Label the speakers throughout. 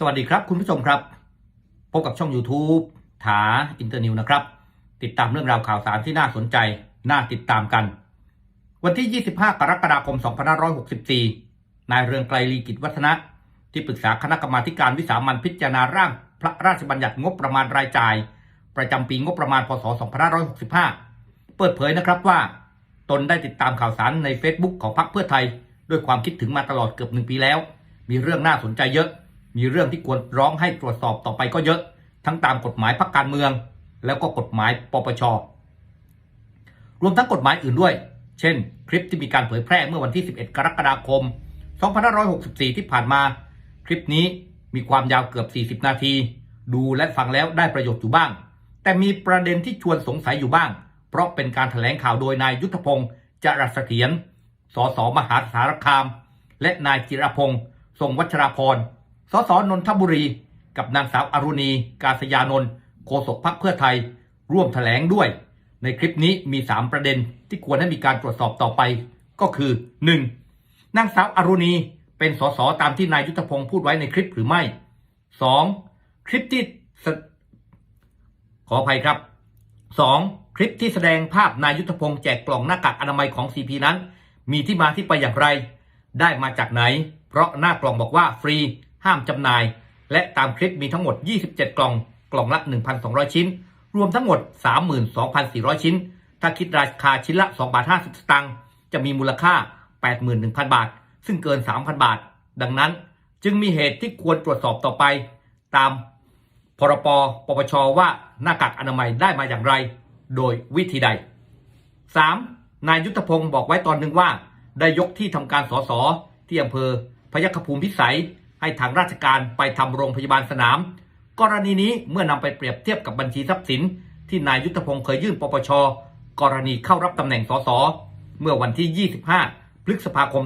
Speaker 1: สวัสดีครับคุณผู้ชมครับ พบกับช่อง YouTube ถาอินเตอร์นิวนะครับ ติดตามเรื่องราวข่าวสารที่น่าสนใจ น่าติดตามกัน วันที่ 25 กรกฎาคม 2564 นายเรืองไกลลีกิจวัฒนะ ที่ปรึกษาคณะกรรมาการวิสามันพิจารณาร่าง พระราชบัญญัติงบประมาณรายจ่าย ประจำปีงบประมาณพศ 2565 เปิดเผยนะครับว่า ตนได้ติดตามข่าวสารใน Facebook ของพรรคเพื่อไทย ด้วยความคิดถึงมาตลอดเกือบหนึ่งปีแล้ว มีเรื่องน่าสนใจเยอะ มีเรื่องที่ควรร้องให้ตรวจสอบต่อไปก็เยอะ ทั้งตามกฎหมายพรรคการเมือง แล้วก็กฎหมายปปช รวมทั้งกฎหมายอื่นด้วย เช่น คลิปที่มีการเผยแพร่เมื่อวันที่ 11 กรกฎาคม 2564 ที่ผ่านมา คลิปนี้มีความยาวเกือบ 40 นาที ดูและฟังแล้วได้ประโยชน์อยู่บ้าง แต่มีประเด็นที่ชวนสงสัยอยู่บ้าง เพราะเป็นการถแถลงข่าวโดยนายยุทธพงศ์จรัสเสถียรสสมหาสารคาม และนายจิรพงศ์ทรงวัชราพร สสนนทบุรี กับนางสาวอรุณี กาศยานนท์โฆษกพักเพื่อไทย ร่วมถแถลงด้วย ในคลิปนี้มี 3 ประเด็นที่ควรให้มีการตรวจสอบต่อไป ก็คือ 1. นางสาวอรุณีเป็นสสตามที่นายยุทธพงศ์พูดไว้ในคลิปหรือไม่ 2. คลิปที่ขออภัยครับ 2. คลิปที่แสดงภาพนายยุทธพงศ์แจกกล่องหน้ากากอนามัยของ CP นั้น มีที่มาที่ไปอย่างไร ได้มาจากไหน เพราะหน้ากล่องบอกว่าฟรี ห้ามจำหน่าย และตามคลิปมีทั้งหมด 27 กล่อง กล่องละ 1,200 ชิ้น รวมทั้งหมด 32,400 ชิ้น ถ้าคิดราคาชิ้นละ2บาท50 สตางค์จะมีมูลค่า 81,000 บาท ซึ่งเกิน 3,000 บาท ดังนั้นจึงมีเหตุที่ควรตรวจสอบต่อไป ตามพรปปปชว่าหน้ากากอนามัยได้มาอย่างไร โดยวิธีใด 3. นายยุทธพงศ์บอกไว้ตอนหนึ่งว่า ได้ยกที่ทำการสสที่อำเภอพยัคฆภูมิพิสัย ให้ทางราชการไปทำโรงพยาบาลสนาม กรณีนี้เมื่อนำไปเปรียบเทียบกับบัญชีทรัพย์สิน ที่นายยุทธพงศ์เคยยื่นปปช กรณีเข้ารับตำแหน่งสสเมื่อวันที่ 25 พฤษภาคม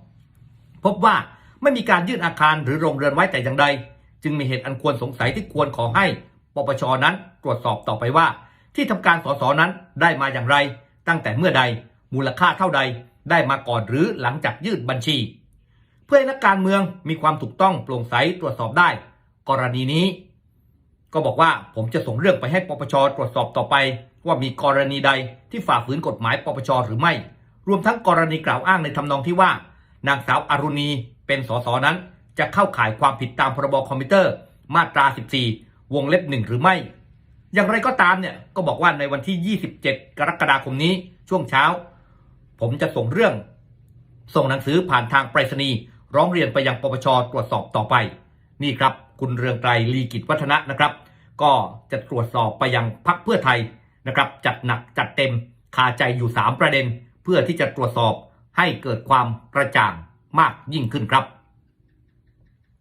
Speaker 1: 2562 พบว่าไม่มีการยื่นอาคารหรือโรงเรือนไว้แต่อย่างใด จึงมีเหตุอันควรสงสัยที่ควรขอให้ปปชนั้นตรวจสอบต่อไปว่า ที่ทำการสสนั้นได้มาอย่างไร ตั้งแต่เมื่อใด มูลค่าเท่าใด ได้มาก่อนหรือหลังจากยื่นบัญชี พื่อให้นักการเมืองมีความถูกต้องโปร่งใสตรวจสอบได้ กรณีนี้ ก็บอกว่าผมจะส่งเรื่องไปให้ปปชตรวจสอบต่อไป ว่ามีกรณีใดที่ฝ่าฝืนกฎหมายปปชหรือไม่ รวมทั้งกรณีกล่าวอ้างในทำนองที่ว่า นางสาวอรุณีเป็นสสนั้น จะเข้าข่ายความผิดตามพรบคอมพิวเตอร์ มาตรา 14 วงเล็บหนึ่งหรือไม่ อย่างไรก็ตามเนี่ยก็บอกว่าในวันที่ 27 กรกฎาคมนี้ช่วงเช้า ผมจะส่งเรื่อง ส่งหนังสือผ่านทางไปรษณีย์ ร้องเรียนไปยังปปชตรวจสอบต่อไป นี่ครับ คุณเรืองไกรลีกิจวัฒนะนะครับ ก็จะตรวจสอบไปยังพักเพื่อไทยนะครับ จัดหนักจัดเต็มคาใจอยู่ 3 ประเด็น เพื่อที่จะตรวจสอบให้เกิดความกระจ่างมากยิ่งขึ้นครับ